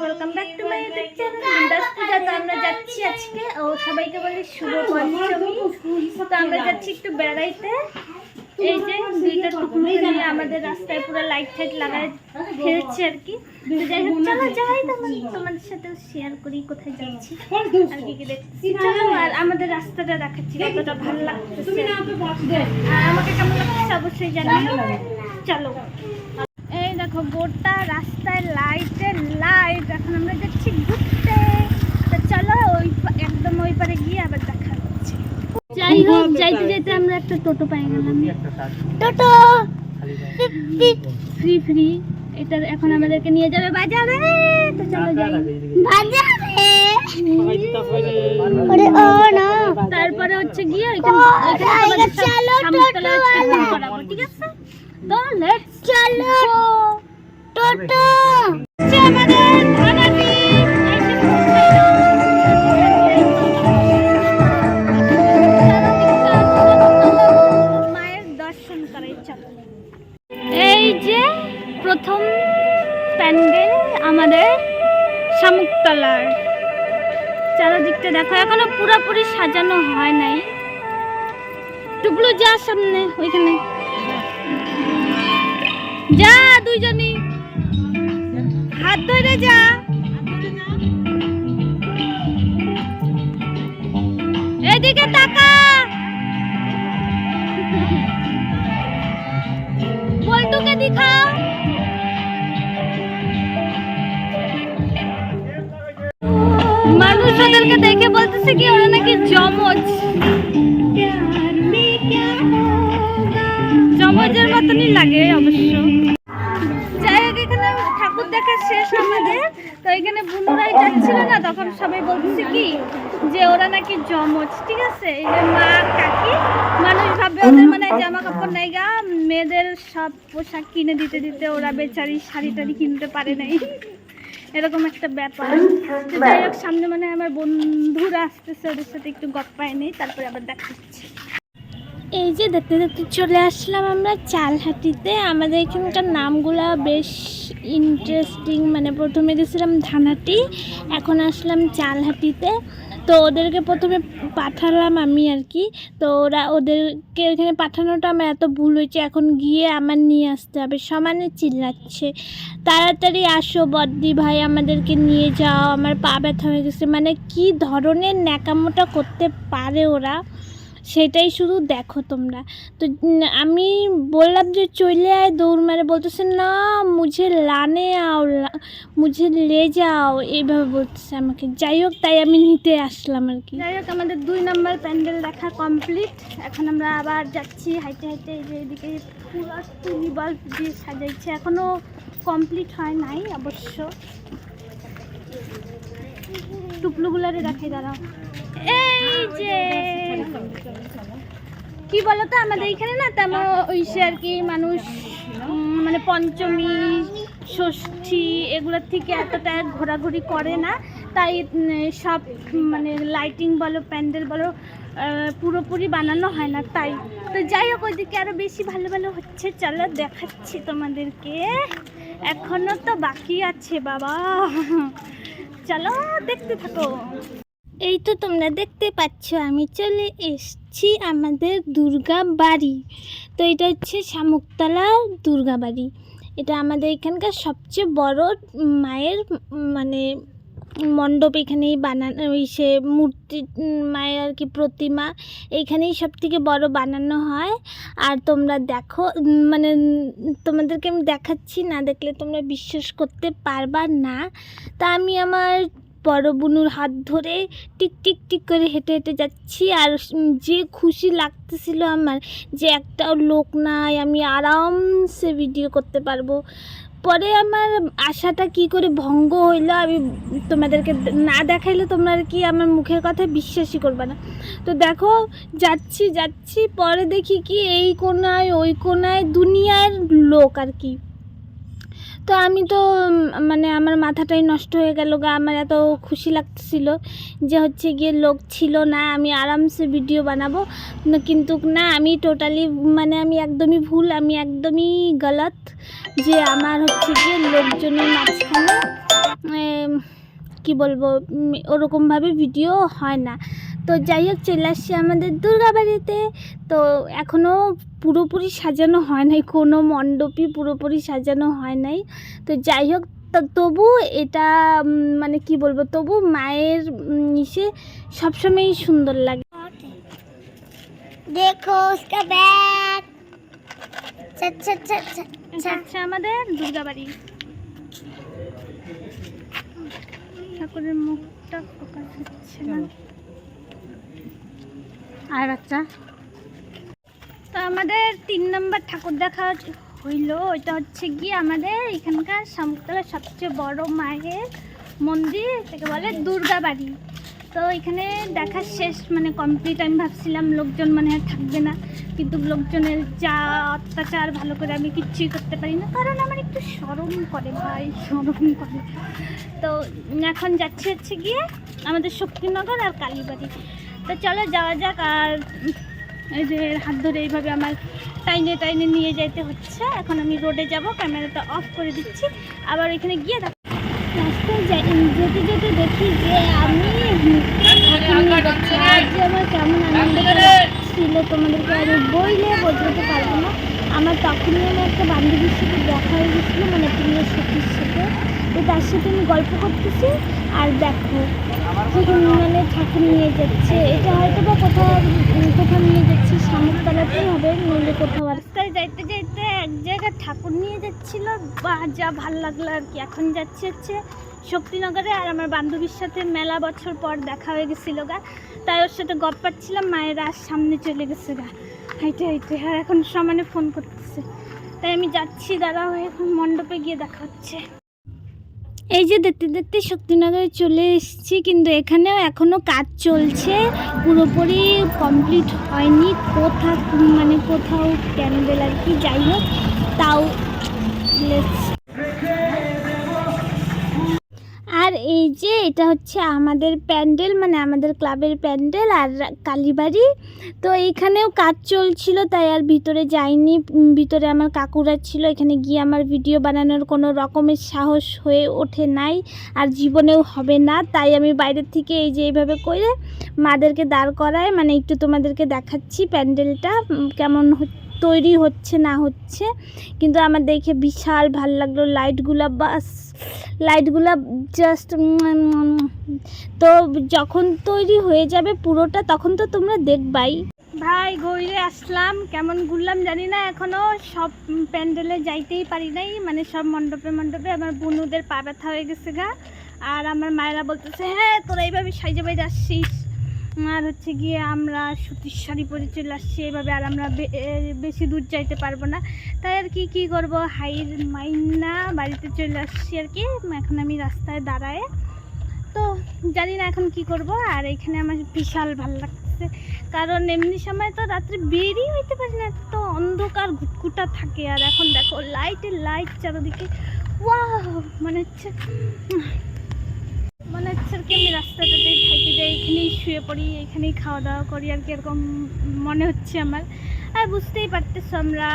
Welcome back to my YouTube channel Bindaas Puja তো আমরা যাচ্ছি আজকে, ও সবাইকে বলি শুভ পঞ্চমী। তো আমরা যাচ্ছি একটু বেড়াইতে। এই যে দুইটা টুকরো নিয়ে আমাদের রাস্তায় পুরো লাইট ফাইট লাগায় ফেলছে আর কি। তো যাই হোক, চলো যাই তোমার তোমাদের সাথেও শেয়ার করি কোথায় যাচ্ছি। আর কি কি দেখছি চলো, আর আমাদের রাস্তাটা দেখাচ্ছি, কতটা ভালো লাগতেছে। আর আমাকে কেমন লাগছে অবশ্যই জানিও। চলো। দেখো গোটা রাস্তায় লাইটের লাইট এখন আমরা যাচ্ছি ঘুরতে। তো চলো ওই একদম ওই পারে গিয়ে আবার দেখা হচ্ছে। যাই হোক যাইতে যেতে আমরা একটা টোটো পাই গেলাম। টোটো! ফ্রি ফ্রি এটা এখন আমাদেরকে নিয়ে যাবে বাজারে। তো চলো যাই। বাজারে! ওরে ও না। তারপরে হচ্ছে গিয়ে ওইখানে সামনে সামনেতলায় ঠিক আছে? তো লেটস চলো। টোটো। এই যে প্রথম প্যান্ডেল আমাদের শামুকতলার। চারিদিকটা দেখো, এখনও পুরোপুরি সাজানো হয় নাই। টুকলু যা সামনে, ওইখানে। যা। দুইজনই। হাত ধরে যা। এদিকে তাকা। বল্টুকে দিখাও মানুষ ওদেরকে দেখে বলতেছে কি, ওরা নাকি জমজ না, তখন সবাই বলতেছে কি, যে ওরা নাকি জমজ ঠিক আছে? এই যে মা, কাকি, মানুষ ভাবে ওদের মানে জামা কাপড় নাই গা, মেয়েদের সব পোশাক কিনে দিতে দিতে ওরা বেচারি শাড়ি টাড়ি কিনতে পারে নাই। এরকম একটা ব্যাপার। যাই হোক, সামনে মানে আমার বন্ধুরা আসতেছে, ওদের সাথে একটু গপ্পায় নেই তারপরে আবার দেখাচ্ছি এই যে দেখতে দেখতে চলে আসলাম আমরা চালহাটিতে। আমাদের এখানকার নামগুলা বেশ ইন্টারেস্টিং মানে প্রথমে গেছিলাম ধানাটি এখন আসলাম চালহাটিতে। তো ওদেরকে প্রথমে পাঠালাম আমি আর কি। তো ওরা ওদেরকে ওখানে পাঠানোটা আমার এত ভুল হয়েছে, এখন গিয়ে আমার নিয়ে আসতে হবে। সমানে চিল্লাচ্ছে। তাড়াতাড়ি আসো বদ্দি ভাই, আমাদেরকে নিয়ে যাও। আমার পা ব্যথা হয়ে গেছে। মানে কি ধরনের ন্যাকামোটা করতে পারে ওরা? সেটাই শুধু দেখো তোমরা। তো আমি বললাম যে চলে আয় দৌড় মারে। বলতেছে, না, মুঝে লানে আও মুঝে লে যাও। এইভাবে বলতেছে আমাকে। যাই হোক, তাই আমি নিতে আসলাম আর কি। যাই হোক, আমাদের দুই নম্বর প্যান্ডেল দেখা কমপ্লিট। এখন আমরা আবার যাচ্ছি হাইটে হাইটে যে এদিকে পুরো টুনি বাল্ব দিয়ে সাজাইছে। এখনও কমপ্লিট হয় নাই অবশ্য। টুকলুগুলারে দেখাই, দাঁড়াও। এই যে কি বলতো? আমাদের এখানে না তেমন ওইসে আর কি মানুষ মানে পঞ্চমী, ষষ্ঠী এগুলোর থেকে এতটা ঘোরাঘুরি করে না। তাই সব মানে লাইটিং বলো, প্যান্ডেল বলো পুরোপুরি বানানো হয় না তাই। তো যাই হোক, ওইদিকে আরও বেশি ভালো ভালো হচ্ছে। চলো দেখাচ্ছি তোমাদেরকে। এখনও তো বাকি আছে বাবা। চলো, দেখতে থাকো। এই তো তোমরা দেখতে পাচ্ছ, আমি চলে এসছি আমাদের দুর্গা বাড়ি। তো এটা হচ্ছে শামুকতলা দুর্গা বাড়ি। এটা আমাদের এখানকার সবচেয়ে বড় মায়ের মানে মণ্ডপ এখানেই বানানো, ওই সে মূর্তি, মায়ের আর কি প্রতিমা এইখানেই সব থেকে বড় বানানো হয়। আর তোমরা দেখো মানে তোমাদেরকে আমি দেখাচ্ছি, না দেখলে তোমরা বিশ্বাস করতে পারবা না। তা আমি আমার বড় বুনুর হাত ধরে টিক টিক টিক করে হেঁটে হেঁটে যাচ্ছি। আর যে খুশি লাগতেছিল আমার যে একটাও লোক নাই, আমি আরামসে ভিডিও করতে পারব। পরে আমার আশাটা কি করে ভঙ্গ হইল, আমি তোমাদেরকে না দেখাইলে তোমরা কি আমার মুখের কথা বিশ্বাসই করবে না। তো দেখো, যাচ্ছি যাচ্ছি, পরে দেখি কি এই কোনায়, ওই কোনায় দুনিয়ার লোক আর কি। তো আমি তো মানে আমার মাথাটাই নষ্ট হয়ে গেল গা, আমার এত খুশি লাগছিল যে হচ্ছে গিয়ে লোক ছিল না, আমি আরামসে ভিডিও বানাবো। কিন্তু না, আমি টোটালি মানে আমি একদমই ভুল, আমি একদমই গলত যে আমার হচ্ছে গিয়ে লোকজনের মাঝখানে কি বলব ওরকমভাবে ভিডিও হয় না। তো যাই হোক চলে আসছি আমাদের দুর্গা বাড়িতে তো এখনও পুরোপুরি সাজানো হয় নাই কোনো মণ্ডপই পুরোপুরি সাজানো হয় নাই। তো যাই হোক তবু এটা মানে কি বলব তবু মায়ের ইসে সবসময়ই সুন্দর লাগে। দেখো আমাদের দুর্গা বাড়ি ঠাকুরের মুখটা হচ্ছে না। আর বাচ্চা তো আমাদের তিন নম্বর ঠাকুর দেখা হইল, ওইটা হচ্ছে গিয়ে আমাদের এখানকার শামুকতলার সবচেয়ে বড় মায়ের মন্দির, এটাকে বলে দুর্গাবাড়ি তো এখানে দেখা শেষ মানে কমপ্লিট আমি ভাবছিলাম লোকজন মানে আর থাকবে না, কিন্তু লোকজনের যা অত্যাচার ভালো করে আমি কিচ্ছুই করতে পারি না, কারণ আমার একটু সরম করে ভাই সরম করে। তো এখন যাচ্ছি হচ্ছে গিয়ে আমাদের শক্তিনগর আর কালীবাড়ি। তো চলো যাওয়া যাক, আর এই যে হাত ধরে এইভাবে আমার টাইনে টাইনে নিয়ে যেতে হচ্ছে। এখন আমি রোডে যাব, ক্যামেরাটা অফ করে দিচ্ছি। আবার এখানে গিয়ে রাস্তায় যেতে যেতে দেখি যে আমি আর যে আমার কেমন আনন্দ ছিল তোমাদেরকে আমি বইলে বোঝাতে পারব না আমার তখনই আমার একটা বান্ধবীর সাথে দেখা হয়ে গেছিল মানে প্রিয় সখীর সাথে তো তার সাথে আমি গল্প করতেছি আর দেখো যখন মানে ঠাকুর নিয়ে যাচ্ছে। এটা হয়তো বা কোথাও কোথাও নিয়ে যাচ্ছে শামুকতলাতেই হবে নইলে কোথাও রাস্তায় যাইতে যাইতে এক জায়গায় ঠাকুর নিয়ে যাচ্ছিল বা যা ভালো লাগল আর কি। এখন যাচ্ছে হচ্ছে শক্তিনগরে আর আমার বান্ধবীর সাথে মেলা বছর পর দেখা হয়ে গেছিল গা। তাই ওর সাথে গপ পাচ্ছিলাম মায়ের আর সামনে চলে গেছে গা। হাইটে হাইটে আর এখন সমানে ফোন করতেছে। তাই আমি যাচ্ছি দাঁড়া হয়ে এখন মণ্ডপে গিয়ে দেখা হচ্ছে। এই যে দেখতে দেখতে শক্তিনগরে চলে এসেছি, কিন্তু এখানেও এখনও কাজ চলছে। পুরোপুরি কমপ্লিট হয়নি। কোথা মানে কোথাও ক্যান্ডেল আর কি, যাই হোক, তাও আর এই যে এটা হচ্ছে আমাদের প্যান্ডেল মানে আমাদের ক্লাবের প্যান্ডেল আর কালীবাড়ি। তো এইখানেও কাজ চলছিল, তাই আর ভিতরে যাইনি। ভিতরে আমার কাকুরা ছিল, এখানে গিয়ে আমার ভিডিও বানানোর কোনো রকমের সাহস হয়ে ওঠে নাই আর জীবনেও হবে না। তাই আমি বাইরের থেকে এই যে এইভাবে করে মাদেরকে দাঁড় করায় মানে একটু তোমাদেরকে দেখাচ্ছি প্যান্ডেলটা কেমন হচ্ছে তৈরি হচ্ছে না হচ্ছে। কিন্তু আমার দেখে বিশাল ভালো লাগল, লাইটগুলো বাস লাইটগুলো জাস্ট তো যখন তৈরি হয়ে যাবে পুরোটা, তখন তো তোমরা দেখবাই। ভাই ঘুরে আসলাম। কেমন ঘুরলাম জানি না এখনও। সব প্যান্ডেলে যাইতেই পারি নাই। মানে সব মণ্ডপে মণ্ডপে আমার বন্ধুদের পা ব্যথা হয়ে গেছে গা। আর আমার মায়েরা বলতেছে হ্যাঁ তোরা এইভাবে সাইজে বাইরে আসছিস আর হচ্ছে গিয়ে আমরা সুতির শাড়ি পরে চলে আসছি, এভাবে আর আমরা বেশি দূর যাইতে পারব না। তাই আর কি কি করব? হাইর মাইনা বাড়িতে চলে আসছি আর কি। এখন আমি রাস্তায় দাঁড়ায়। তো জানি না এখন কি করব, আর এখানে আমার বিশাল ভালো লাগছে। কারণ এমনি সময় তো রাত্রে বেরিয়ে হইতে পারি না তো অন্ধকার ঘুটঘুটা থাকে। আর এখন দেখো, লাইটের লাইট চারিদিকে, ওয়াও! মনে হচ্ছে উম, মনে হচ্ছে আর কি আমি রাস্তাটাতেই থাকি যাই এখানেই শুয়ে পড়ি এখানেই খাওয়া দাওয়া করি আর কি, এরকম মনে হচ্ছে আমার। আর বুঝতেই পারতেছো আমরা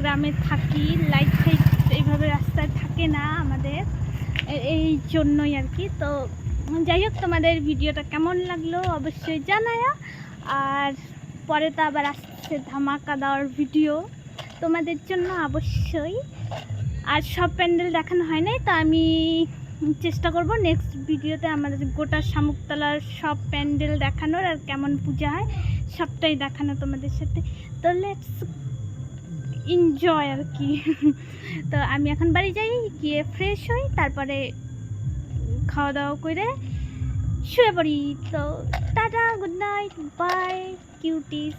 গ্রামে থাকি লাইট ফাইট এইভাবে রাস্তায় থাকে না আমাদের এই জন্যই আর কি। তো যাই হোক, তোমাদের ভিডিওটা কেমন লাগল অবশ্যই জানায়া। আর পরে তো আবার আসছে ধামাকা দেওয়ার ভিডিও তোমাদের জন্য অবশ্যই। আর সব প্যান্ডেল দেখানো হয় নাই, তো আমি চেষ্টা করব। নেক্সট ভিডিওতে আমাদের গোটা শামুকতলার সব প্যান্ডেল দেখানোর আর কেমন পূজা হয় সবটাই দেখানো তোমাদের সাথে। তো লেটস এনজয় আর কি। তো আমি এখন বাড়ি যাই, গিয়ে ফ্রেশ হই, তারপরে খাওয়া দাওয়া করে শুয়ে পড়ি। তো tata good night bye cuties